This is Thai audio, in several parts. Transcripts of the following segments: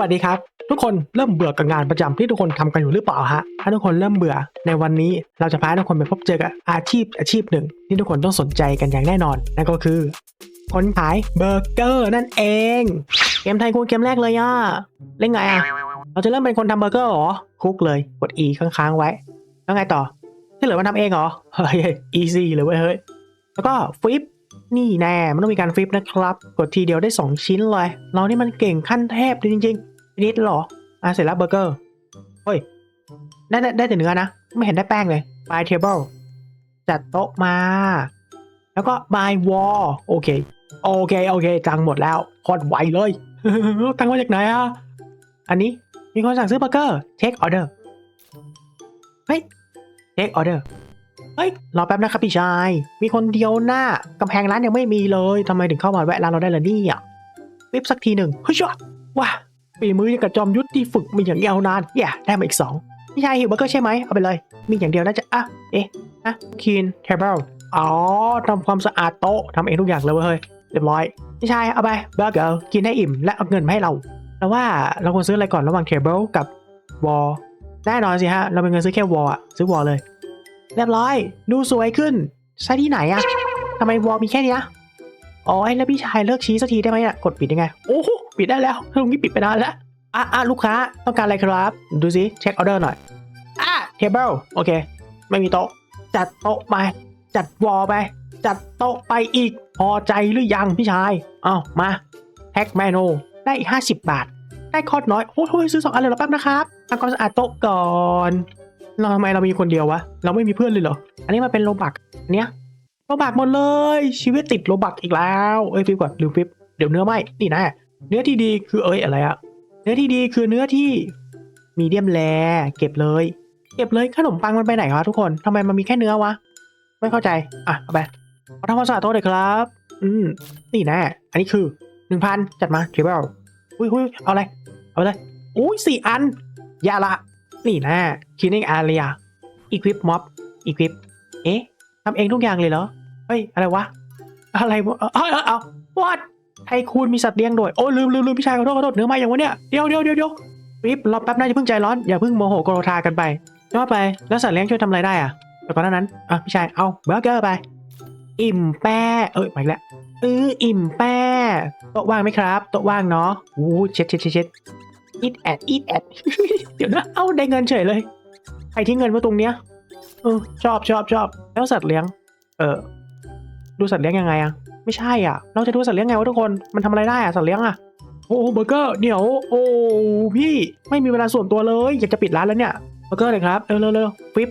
วัสดีครับ ทุกคนเริ่มเบื่อกับงานประจำที่ทุกคนทำกันอยู่หรือเปล่าฮะถ้าทุกคนเริ่มเบื่อ ในวันนี้เราจะพาทุกคนไปพบเจอกับอาชีพอาชีพหนึ่ง ที่ทุกคนต้องสนใจกันอย่างแน่นอนนั่นก็คือคนขายเบอร์เกอร์นั่นเองเกมไทยคูณเกมแรกเลยอะเล่นไงอะเราจะเริ่มเป็นคนทำเบอร์เกอร์หรอคุกเลยกด E ค้างๆไว้ แล้วไงต่อที่เหลือมันทำเองเหรอเฮ้ย easy เลยเว้ยเฮ้ยแล้วก็ฟลิปนี่แน่มันต้องมีการฟลิปนะครับ กดทีเดียวได้ 2 ชิ้นเลย เรานี่มันเก่งขั้นเทพจริงๆ นิดเหรอ อะเสร็จแล้วเบอร์เกอร์ เฮ้ย ได้ได้ได้แต่เนื้อนะ ไม่เห็นได้แป้งเลย by table จัดโต๊ะมา แล้วก็ by wall โอเค โอเค โอเคจังหมดแล้วโคตรไวเลย ตังมาจากไหนอะ อันนี้มีคนสั่งซื้อเบอร์เกอร์ take order เฮ้ย take order เฮ้ย รอแป๊บนะครับพี่ชาย มีคนเดียวหน้ากำแพงร้านยังไม่มีเลยทำไมถึงเข้ามาแวะร้านเราได้ล่ะเนี่ยวิบสักทีหนึ่งเฮ้ยชัวว้า ปีมือยังกับจอมยุทธที่ฝึกมาอย่างยาวนานแย่ได้มาอีกสองพี่ชายหิวเบอร์เกอร์ใช่ไหมเอาไปเลย มีอย่างเดียวน่าจะอะเอ๊ะนะคีนเทเบิลอ๋อทำความสะอาดโต๊ะทำเองทุกอย่างเลยเว้ยเรียบร้อยพี่ชายเอาไปเบอร์เกอร์กินให้อิ่มและเอาเงินมาให้เราแล้วว่าเราควรซื้ออะไรก่อนระหว่างเทเบิลกับวอลแน่นอนสิฮะเราเป็นเงินซื้อแค่วอลอะซื้อวอลเลย เรียบร้อย ดูสวยขึ้นใช่ที่ไหนอะทำไมวอลมีแค่นี้อ๋อแล้วพี่ชายเลิกชี้สักทีได้ไหมอะกดปิดยังไง โอ้โห ปิดได้แล้วตรงนี้ปิดไปนานแล้วอะอะลูกค้าต้องการอะไรครับ ดูสิเช็คออเดอร์หน่อยอะเทเบิลโอเค ไม่มีโต๊ะ จัดโต๊ะไป จัดวอลไป จัดโต๊ะไปอีก พอใจหรือยังพี่ชายอ้าวมาแท็กแมนูได้อีกห้าสิบบาท ได้คอดน้อยโอ้โหซื้อสองอันเลยเหรอแป๊บนะครับทำความสะอาดโต๊ะก่อนเราทำไมเรามีคนเดียววะ เราไม่มีเพื่อนเลยเหรอ อันนี้มันเป็นโลบักอันเนี้ยโลบักหมดเลย ชีวิตติดโลบักอีกแล้ว เอ้ยฟิปก่อนลืมฟิปเดี๋ยวเนื้อไหมนี่นะ เนื้อที่ดีคือเอ้ยอะไรอะเนื้อที่ดีคือเนื้อที่มีเดียมแลเก็บเลย เก็บเลยขนมปังมันไปไหนวะทุกคนทำไมมันมีแค่เนื้อวะ ไม่เข้าใจ อะเอาไปขอทำความสะอาดโต๊ะเลยครับ อืมนี่แนะอันนี้คือหนึ่งพันจัดมาทริปเปิลอุ้ยอุ้ยเอาอะไร เอาเลยอุ้ยสี่อันอย่าละ นี่แนะ cleaning area equip mob equip เอ๊ะทำเองทุกอย่างเลยเหรอเฮ้ยอะไรวะอะไรวะเอ้ยเอ้ยเอา what ไทคูนมีสัตว์เลี้ยงด้วย โอ้ลืมลืมลืมพี่ชายขอโทษขอโทษเนื้อมาอย่างวะเนี่ย เดี๋ยวเดี๋ยวเดี๋ยวเดี๋ยวรีบรอแป๊บนะอย่าเพิ่งใจร้อน อย่าเพิ่งโมโหโกรธากันไปย่อไป แล้วสัตว์เลี้ยงช่วยทำอะไรได้อะแต่ก่อนนั้น อะพี่ชาย เอาเบอร์เกอร์ไป อิ่มแป้เอ้ยมาอีกแล้วเอออิ่มแป้โต๊ะว่างไหมครับโต๊ะว่างเนาะอู้เช็ดเช็ดเช็ดเช็ด eat at eat at เดี๋ยวนะ เอ้าได้เงินเฉยเลย ใครทิ้งเงินไว้ตรงเนี้ยเออชอบชอบชอบแล้วสัตว์เลี้ยง เออดูสัตว์เลี้ยงยังไงอะ ไม่ใช่อะ เราจะดูสัตว์เลี้ยงไงวะทุกคน มันทำอะไรได้อะสัตว์เลี้ยงอะ โอ้เบอร์เกอร์เดี๋ยว โอ้พี่ไม่มีเวลาส่วนตัวเลย อยากจะปิดร้านแล้วเนี่ย เบอร์เกอร์เลยครับเร็วเร็วเร็วฟลิป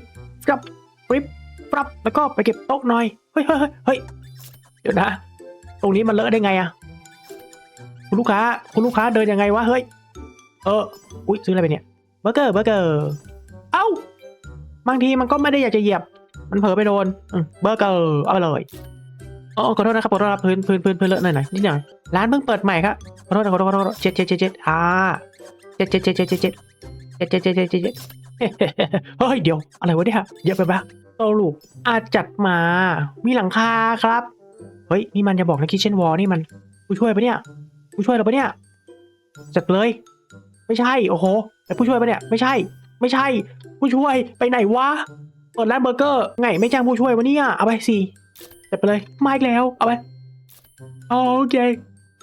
ฟับฟลิปฟับแล้วก็ไปเก็บโต๊ะหน่อย เฮ้ยเฮ้ยเฮ้ยเดี๋ยวนะ ตรงนี้มันเลอะได้ไงอะ คุณลูกค้า คุณลูกค้าเดินยังไงวะ เฮ้ย เออ อุ้ยซื้ออะไรไปเนี่ย เบอร์เกอร์ เบอร์เกอร์ เอ้า บางทีมันก็ไม่ได้อยากจะเหยียบ มันเผลอไปโดน เบอร์เกอร์ เอาไปเลย อ๋อขอโทษนะครับขอโทษครับพื้นพื้นพื้นพื้นเลอะหน่อยหน่อยนิดหน่อยร้านเพิ่งเปิดใหม่ครับขอโทษนะขอโทษขอโทษเจ็ดเจ็ดเจ็ดเจ็ดอ่าเจ็ดเจ็ดเจ็ดเจ็ดเจ็ดเจ็ดเจ็ดเจ็ดเจ็ดเจ็ดเจ็ดเจ็ดเฮ้ยเดี๋ยวอะไรวะเนี่ยเยอะไปปะโตลูกอาจจัดมา มีหลังคาครับ เฮ้ยนี่มันจะบอกนะคิเช่นวอลนี่มันผู้ช่วยปะเนี่ยผู้ช่วยเราปะเนี่ยจัดเลย ไม่ใช่โอ้โหแต่ผู้ช่วยปะเนี่ยไม่ใช่ ไม่ใช่ ผู้ช่วยไปไหนวะเปิดร้านเบอร์เกอร์ไงไม่จ้างผู้ช่วยวะเนี่ยเอาไปสี่ จัดไปเลยมาอีกแล้ว เอาไปโอเค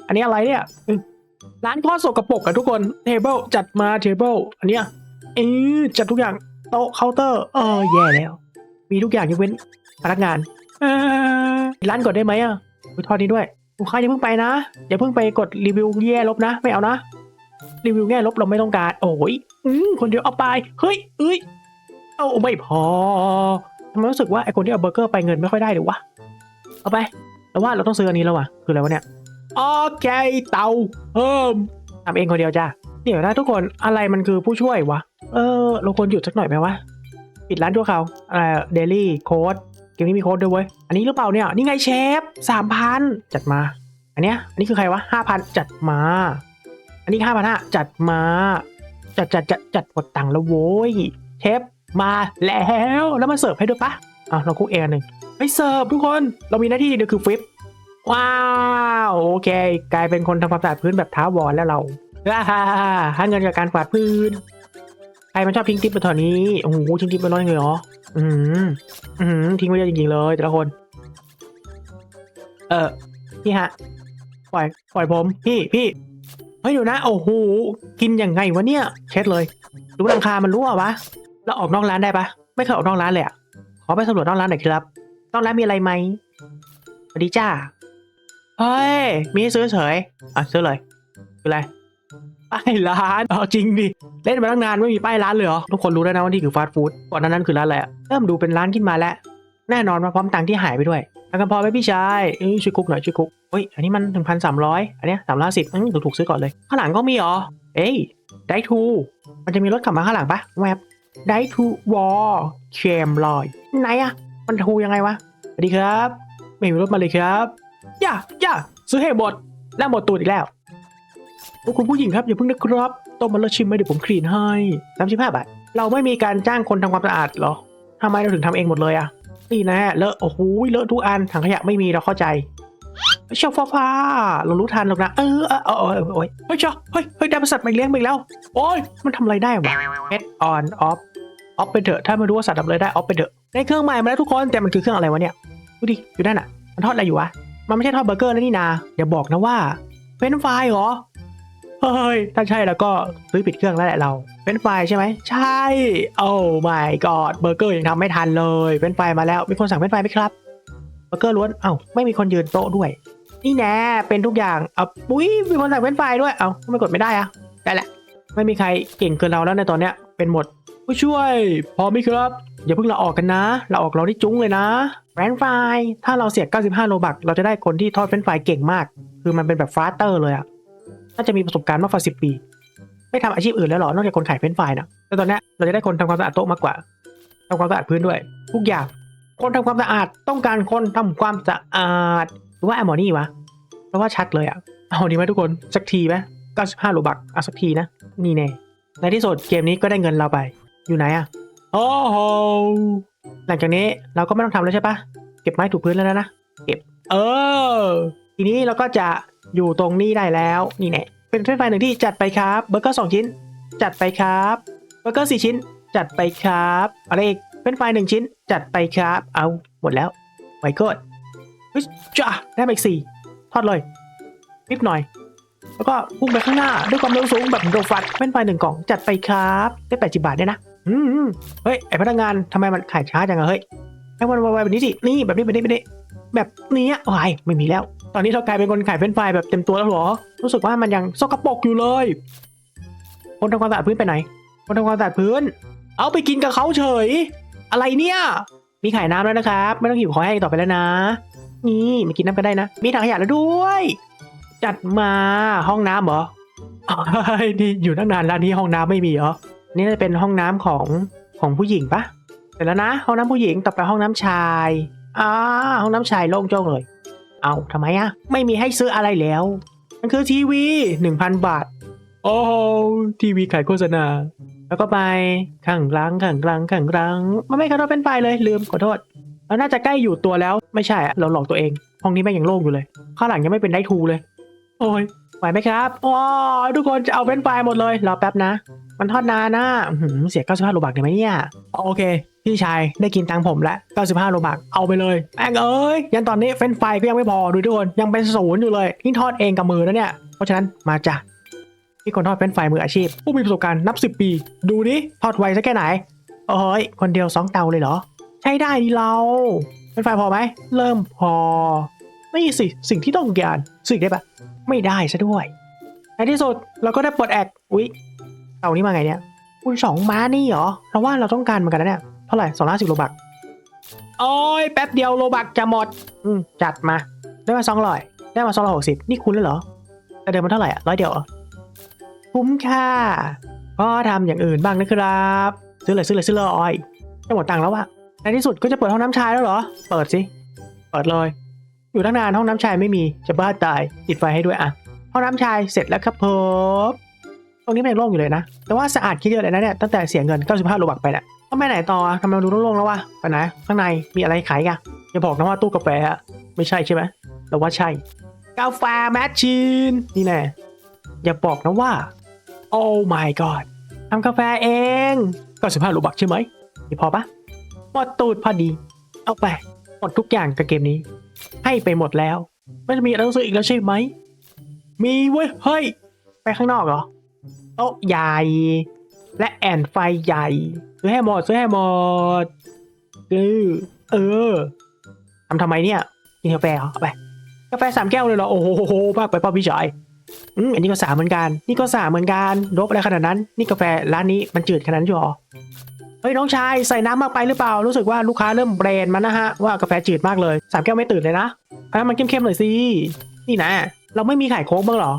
อันนี้อะไรเนี่ย ร้านทอสกปรกอะทุกคนเทเบิลจัดมาเทเบิลอันเนี้ยเออจัดทุกอย่างโต๊ะเคาน์เตอร์ เออแย่แล้ว มีทุกอย่างยกเว้นพนักงานร้านก่อนได้ไหมอะอุ๊ยทอดนี้ด้วยลูกค้าอย่าเพิ่งไปนะอย่าเพิ่งไปกดรีวิวแย่ลบนะ ไม่เอานะ รีวิวแง่ลบเราไม่ต้องการ โอ้ยอืคนเดียวเอาไป เฮ้ยเอ้ย เอาไม่พอทำไมรู้สึกว่าไอคนที่เอาเบอร์เกอร์ไปเงินไม่ค่อยได้หรือวะ เอาไปแต่ว่าเราต้องซื้ออันนี้แล้ววะคืออะไรวะเนี่ยโอเคเตาเพิ่มทำเองคนเดียวจ้ะเดี๋ยวนะทุกคนอะไรมันคือผู้ช่วยวะเออเราควรหยุดสักหน่อยไหมวะปิดร้านชั่วคราวอะไรเดลี่โค้ดเกมนี้มีโค้ดด้วยเว้ยอันนี้หรือเปล่าเนี่ยนี่ไงเชฟสามพันจัดมา อันเนี้ยอันนี้คือใครวะห้าพันจัดมา อันนี้ห้าพันห้าจัดมา จัดจัดจัดจัดหมดตังค์แล้วโว้ยเชฟมาแล้วแล้วมาเสิร์ฟให้ด้วยปะอะเราคุกเองอันหนึ่ง ไปเสิร์ฟทุกคนเรามีหน้าที่เดียวคือฟลิปว้าวโอเค กลายเป็นคนทำความสะอาดพื้นแบบท้าวรแล้วเราฮ่าฮ่าฮ่าหาเงินจากการกวาดพื้นใครมันชอบทิ้งทิปไปแถวนี้โอ้โหทิ้งทิปไปร้อยเลยเหรออืมอืมทิ้งไว้เยอะจริงๆเลย แต่ละคน เออพี่ฮะปล่อยปล่อยผมพี่พี่เฮ้ยเดี๋ยวนะโอ้โหกินยังไงวะเนี่ย เช็ดเลยรู้ราคามันรู้อะวะแล้วออกนอกร้านได้ปะไม่เคยออกนอกร้านเลยอะขอไปสำรวจนอกร้านหน่อยครับ นอกร้านมีอะไรไหมสวัสดีจ้า เฮ้ย มีให้ซื้อเฉยอะซื้อเลยคืออะไร ป้ายร้านเอาจริงดิ เล่นมาตั้งนานไม่มีป้ายร้านเลยเหรอ ทุกคนรู้แล้วนะว่านี่คือฟาสต์ฟู้ด ก่อนหนานั้นคือร้านอะไรอะเริ่มดูเป็นร้านขึ้นมาแล้ว แน่นอนว่าพร้อมตังค์ที่หายไปด้วยแล้วก็พอไหมพี่ชายเอ้ยช่วยกุ๊กหน่อยช่วยกุ๊กเฮ้ย อันนี้มันหนึ่งพันสามร้อยอันเนี้ยสามร้อยสิบถูกถูกซื้อก่อนเลย ข้างหลังก็มีเหรอ เอ้ยได้ทูมันจะมีรถขับมาข้างหลังปะแวบได้ทูวอลเคมลอยไหนอะ มันทูยังไงวะสวัสดีครับ ไม่มีรถมาเลยครับอย่าอย่าซื้อให้หมดแล้วหมดตูดอีกแล้วโอ้คุณผู้หญิงครับอย่าเพิ่งนะครับต้มมันแล้วชิมไหมเดี๋ยวผมคลีนให้สามสิบห้าบาทเราไม่มีการจ้างคนทำความสะอาดเหรอทำไมเราถึงทำเองหมดเลยอะนี่นะเลอะโอ้โหเลอะทุกอันถังขยะไม่มีเราเข้าใจเชฟฟ้าฟ้าเรารู้ทันหรอกนะเออเออเออเออโอ้ยเฮ้ยเจ้าเฮ้ยเฮ้ยได้บริษัทมาเลี้ยงไปอีกแล้ว โอ้ยมันทำอะไรได้วะ head on off off ไปเถอะถ้าไม่รู้ว่าสัตว์ทำอะไรได้ off ไปเถอะได้เครื่องใหม่มาแล้วทุกคนแต่มันคือเครื่องอะไรวะเนี่ยดูดิอยู่นั่นอะ มันทอดอะไรอยู่วะมันไม่ใช่ทอดเบอร์เกอร์นะนี่นาอย่าบอกนะว่าเฟรนฟรายเหรอเฮ้ยถ้าใช่แล้วก็ซื้อปิดเครื่องแล้วแหละเราเฟรนฟรายใช่ไหมใช่โอ้ my god เบอร์เกอร์ยังทำไม่ทันเลยเฟรนฟรายมาแล้วมีคนสั่งเฟรนฟรายไหมครับเบอร์เกอร์ล้วนเอ้าไม่มีคนยืนโต๊ะด้วยนี่แน่เป็นทุกอย่างเอาปุ้ยมีคนสั่งเฟรนฟรายด้วยเอ้าทำไมกดไม่ได้อะได้แหละ ไม่มีใครเก่งเกินเราแล้วในตอนเนี้ยเป็นหมด ผู้ช่วย พอไหมครับ อย่าเพิ่งเราออกกันนะเราออกเราได้จุ้งเลยนะแฟรนช์ฟรายถ้าเราเสีย 95 โลบัก เราจะได้คนที่ทอดเฟรนช์ฟรายเก่งมาก คือมันเป็นแบบฟาสเตอร์เลยอะน่าจะมีประสบการณ์มากกว่า 10 ปี ไม่ทำอาชีพอื่นแล้วหรอ นอกจากคนขายเฟรนช์ฟรายนะแต่ตอนนี้เราจะได้คนทำความสะอาดโต๊ะมากกว่าทำความสะอาดพื้นด้วย ทุกอย่าง คนทำความสะอาดต้องการคนทำความสะอาดหรือว่าแอมอนี่วะเพราะว่าชัดเลยอะเอาดีไหมทุกคน สักทีไหม95 โลบักเอาสักทีนะ นี่แน่ ในที่สุดเกมนี้ก็ได้เงินเราไป อยู่ไหนอะโอ้โหหลังจากนี้เราก็ไม่ต้องทำแล้วใช่ปะเก็บไม้ถูกพื้นแล้วนะเก็บ เออ ทีนี้เราก็จะอยู่ตรงนี้ได้แล้วนี่แน่เป็นเฟรนช์ฟรายหนึ่งที่จัดไปครับเบอร์เกอร์สองชิ้น จัดไปครับเบอร์เกอร์สี่ชิ้น จัดไปครับอะไรอีกเฟรนช์ฟรายหนึ่งชิ้น จัดไปครับ เอาหมดแล้วไวโกดเฮ้ยจ้าได้มาอีกสี่ทอดเลยนิดหน่อย แล้วก็พุ่งไปข้างหน้าด้วยความเร็วสูงแบบโดฟัดเฟรนช์ฟรายหนึ่งกล่องจัดไปครับ ได้แปดสิบบาทเนี่ยนะ อืมเฮ้ยไอพนักงานทำไมมันขายช้าจังอะเฮ้ยให้มันไวๆแบบนี้สินี่แบบนี้แบบนี้แบบนี้แบบนี้โอ้ยไม่มีแล้ว ตอนนี้เรากลายเป็นคนขายเฟรนฟรายแบบเต็มตัวแล้วหรอ รู้สึกว่ามันยังสกปรกอยู่เลย คนทำความสะอาดพื้นไปไหน คนทำความสะอาดพื้น เอาไปกินกับเขาเฉย อะไรเนี่ย มีขายน้ำแล้วนะครับ ไม่ต้องหิวขอให้ต่อไปแล้วนะ นี่มากินน้ำกันได้นะ มีถังขยะแล้วด้วย จัดมาห้องน้ำเหรออ้ายนี่อยู่ตั้งนานแล้วนี่ห้องน้ำไม่มีเหรอ นี่จะเป็นห้องน้ำของของผู้หญิงปะเสร็จแล้วนะ ห้องน้ำผู้หญิงต่อไปห้องน้ำชายอ่าห้องน้ำชายโล่งโจ้งเลย เอาทำไมอะไม่มีให้ซื้ออะไรแล้ว มันคือทีวีหนึ่งพันบาท โอ้ทีวีขายโฆษณา แล้วก็ไปข้างหลังข้างหลังข้างหลังมันไม่คันว่าเป็นไฟเลยลืมขอโทษเราน่าจะใกล้อยู่ตัวแล้วไม่ใช่อะเราหลอกตัวเอง ห้องนี้แม่งยังโล่งอยู่เลย ข้างหลังยังไม่เป็นได้ทูเลย โอ้ยไหวไหมครับว้ทุกคนจะเอาเป็นไฟหมดเลยรอแป๊บนะ มันทอดนานนะอื้อหือเสีย 95 โลบักได้ไหมเนี่ยโอเค พี่ชายได้กินตังค์ผมแล้ว95 โลบักเอาไปเลยแม่งเอ้ย ยันตอนนี้เฟรนช์ฟรายก็ยังไม่พอดูทุกคนยังเป็นศูนย์อยู่เลยนี่ทอดเองกับมือนะเนี่ย เพราะฉะนั้นมาจ้ะพี่คนทอดเฟรนช์ฟรายมืออาชีพ ผู้มีประสบการณ์นับ 10 ปี ดูดิทอดไวสักแค่ไหนโอ้ยคนเดียว2เตาเลยเหรอ ใช้ได้ดิเราเฟรนช์ฟรายพอไหมเริ่มพอนี่สิสิ่งที่ต้องการสิ่งได้ปะไม่ได้ซะด้วยในที่สุดเราก็ได้ปลดแอกอุ๊ย เตานี้มาไงเนี่ยคุณสองม้านี่เหรอเราว่าเราต้องการเหมือนกันนะเนี่ยเท่าไหร่สองร้อยสิบโลบักโอ้ยแป๊บเดียวโลบักจะหมด อืมจัดมาได้มาสองร้อยได้มาสองร้อยหกสิบนี่คุณเลยเหรอแต่เดิมมันเท่าไหร่อะร้อยเดียวเหรอคุ้มค่าก็ทำอย่างอื่นบ้างนะครับ ซื้อเลยซื้อเลยซื้อเลยออยจะหมดตังค์แล้วอะในที่สุดก็จะเปิดห้องน้ำชายแล้วเหรอ เปิดสิ เปิดเลย อยู่ตั้งนานห้องน้ำชายไม่มีจะบ้าตายติดไฟให้ด้วยอะห้องน้ำชายเสร็จแล้วครับผม ตรงนี้มันยังโล่งอยู่เลยนะ แต่ว่าสะอาดคิดเยอะเลยนะเนี่ยตั้งแต่เสียเงิน 95โลบักไปเนี่ยต้องไปไหนต่อทำไมมันดูโล่งๆแล้ววะไปไหนข้างในมีอะไรขายกันอย่าบอกนะว่าตู้กาแฟอะไม่ใช่ใช่ไหมแต่ว่าใช่ กาแฟแมชชีนนี่แน่อย่าบอกนะว่า โอ้ my god ทำกาแฟเองก็สิบห้าลูกบักใช่ไหมนี่พอปะหมดตูดพอดี เอาไปหมดทุกอย่างกับเกมนี้ ให้ไปหมดแล้ว ไม่จะมีอะไรต้องซื้ออีกแล้วใช่ไหมมีเว้ยเฮ้ยไปข้างนอกเหรอ โต๊ะใหญ่ และแอนไฟใหญ่ซื้อให้หมดซื้อให้หมดซื้อเออทำทำไมเนี่ยกินกาแฟเหรอเอาไปกาแฟสามแก้วเลยเหรอโอ้โหมากไปป้าพี่ชายอืมอันนี้ก็สามเหมือนกัน นี่ก็สามเหมือนกันลบอะไรขนาดนั้น นี่กาแฟร้านนี้มันจืดขนาดนั้นหรอเฮ้ยน้องชายใส่น้ำมากไปหรือเปล่ารู้สึกว่าลูกค้าเริ่มแบรนมันนะฮะว่ากาแฟจืดมากเลยสามแก้วไม่ตื่นเลยนะอะมันเข้มๆหน่อยสินี่นะ เราไม่มีไข่โค้กบ้างหรอ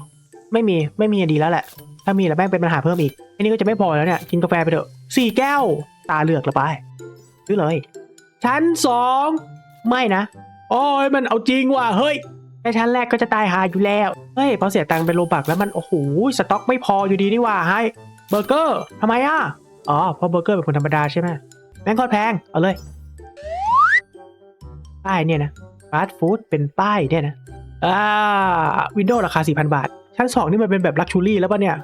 ไม่มีไม่มีดีแล้วแหละ ถ้ามีแล้วแม่งเป็นปัญหาเพิ่มอีกอันนี้ก็จะไม่พอแล้วเนี่ย กินกาแฟไปเถอะสี่แก้ว ตาเหลือกละไปซื้อเลย ชั้นสองไม่นะ โอ้ยมันเอาจริงว่ะ เฮ้ยแค่ชั้นแรกก็จะตายหาอยู่แล้ว เฮ้ยพอเสียตังค์เป็นโลบักแล้วมัน โอ้โห สต็อกไม่พออยู่ดีนี่ว่าให้เบอร์เกอร์ทำไมอะ อ๋อเพราะเบอร์เกอร์เป็นคนธรรมดาใช่ไหมแม่งโคตรแพง เอาเลย ป้ายเนี่ยนะฟาสต์ฟู้ดเป็นป้ายเนี่ยนะ อ่าวินโดว์ราคา 4,000 บาท ชั้นสองนี่มันเป็นแบบลักชูรี่แล้วป่ะเนี่ย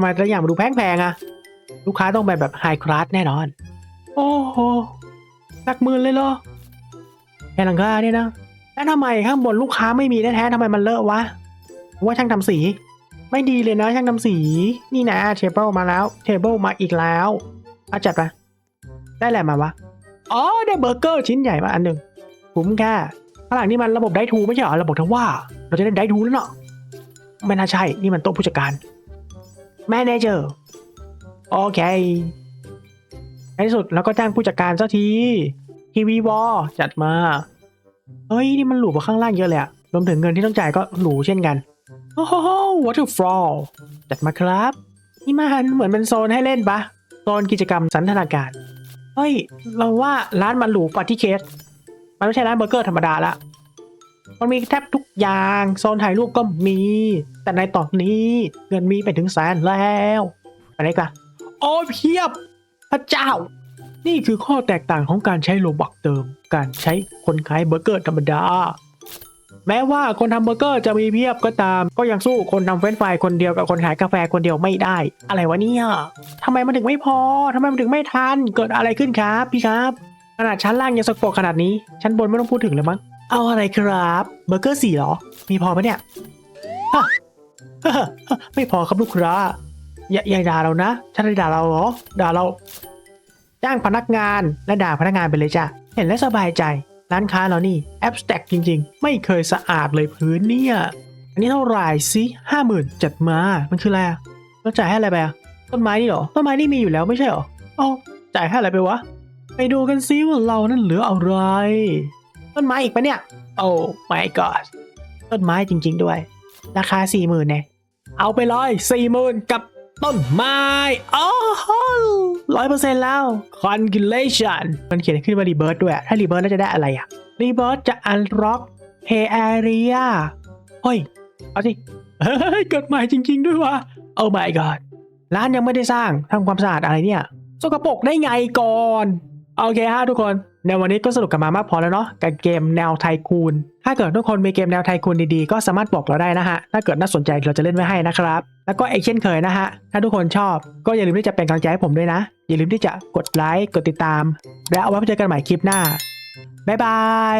ำไมแต่ละอย่างมันดูแพงๆอะลูกค้าต้องไปแบบไฮคลาสแน่นอน โอ้โหหลักหมื่นเลยเหรอแค่หลังคาเนี่ยนะแล้วทำไมข้างบนลูกค้าไม่มีแท้ๆทำไมมันเลอะวะว่าช่างทำสี ไม่ดีเลยนะ ช่างทำสี นี่นะเทเบิลมาแล้ว เทเบิลมาอีกแล้วเอาจัดไปได้แหละไรมาวะอ๋อได้เบอร์เกอร์ชิ้นใหญ่มาอันหนึ่งคุ้มค่าข้างหลังนี่มันระบบได้ทูไม่ใช่เหรอระบบทว่า เราจะได้ได้ทูแล้วเนาะไม่น่าใช่ นี่มันโต๊ะผู้จัดการ แมเนเจอร์โอเคในที่สุดเราก็จ้างผู้จัดการสักทีทีวีวอลจัดมา เฮ้ย นี่มันหรูกว่าข้างล่างเยอะเลยอะรวมถึงเงินที่ต้องจ่ายก็หรูเช่นกัน โอ้โห waterfall จัดมาครับ นี่มันเหมือนเป็นโซนให้เล่นปะโซนกิจกรรมสันทนาการ เฮ้ย เราว่าร้านมันหรูกว่าที่เคสมันไม่ใช่ร้านเบอร์เกอร์ธรรมดาละ มันมีแทบทุกอย่างโซนถ่ายรูปก็มี แต่ในตอนนี้เงินมีไปถึงแสนแล้วไปไหนกันโอ้เพียบ พระเจ้า นี่คือข้อแตกต่างของการใช้โลบักเติม การใช้คนขายเบอร์เกอร์ธรรมดา แม้ว่าคนทำเบอร์เกอร์จะมีเพียบก็ตาม ก็ยังสู้คนทำเฟรนช์ฟรายคนเดียวกับคนขายกาแฟคนเดียวไม่ได้ อะไรวะเนี่ยทำไมมันถึงไม่พอทำไมมันถึงไม่ทัน เกิดอะไรขึ้นครับ พี่ครับขนาดชั้นล่างยังสกปรกขนาดนี้ชั้นบนไม่ต้องพูดถึงเลยมั้ง เอาอะไรครับเบอร์เกอร์สี่เหรอ มีพอปะเนี่ยฮะฮะไม่พอครับลูกค้าอย่าอย่าด่าเรานะฉันจะด่าเราเหรอ ด่าเรา จ้างพนักงานและด่าพนักงานไปเลยจ้ะ เห็นแล้วสบายใจ ร้านค้าเรานี่แอปสแต็กจริง ๆ ไม่เคยสะอาดเลยพื้นเนี่ย อันนี้เท่าไหร่สิห้าหมื่นจัดมา มันคืออะไรอะเราจ่ายให้อะไรไปอะต้นไม้นี่เหรอ ต้นไม้นี่มีอยู่แล้วไม่ใช่หรออ๋อจ่ายให้อะไรไปวะ ไปดูกันซิว่าเรานั่นเหลืออะไร ต้นไม้อีกปะเนี่ย โอ้ my god ต้นไม้จริง ๆด้วย ราคาสี่หมื่นเนี่ย เอาไปเลยสี่หมื่นกับต้นไม้โอ้โหร้อยเปอร์เซ็นต์แล้ว congratulation มันเขียนขึ้นว่ารีเบิร์ด้วย ถ้ารีเบิร์แล้วจะได้อะไรอะรีเบิร์จะ unlock pay area เฮ้ย เอาสิเฮ้ยเกิดใหม่จริง ๆ ด้วยวะโอ้ my god ร้านยังไม่ได้สร้างทำความสะอาดอะไรเนี่ย สกปรกได้ไงก่อน โอเคฮะทุกคน ในวันนี้ก็สนุกกันมามากพอแล้วเนาะกับเกมแนวไทคูน ถ้าเกิดทุกคนมีเกมแนวไทคูนดีๆ ก็สามารถบอกเราได้นะฮะ ถ้าเกิดน่าสนใจเราจะเล่นไว้ให้นะครับ แล้วก็เอกเช่นเคยนะฮะ ถ้าทุกคนชอบก็อย่าลืมที่จะเป็นกำลังใจให้ผมด้วยนะ อย่าลืมที่จะกดไลค์ กดติดตาม แล้วเอาไว้พบเจอกันใหม่คลิปหน้า บ๊ายบาย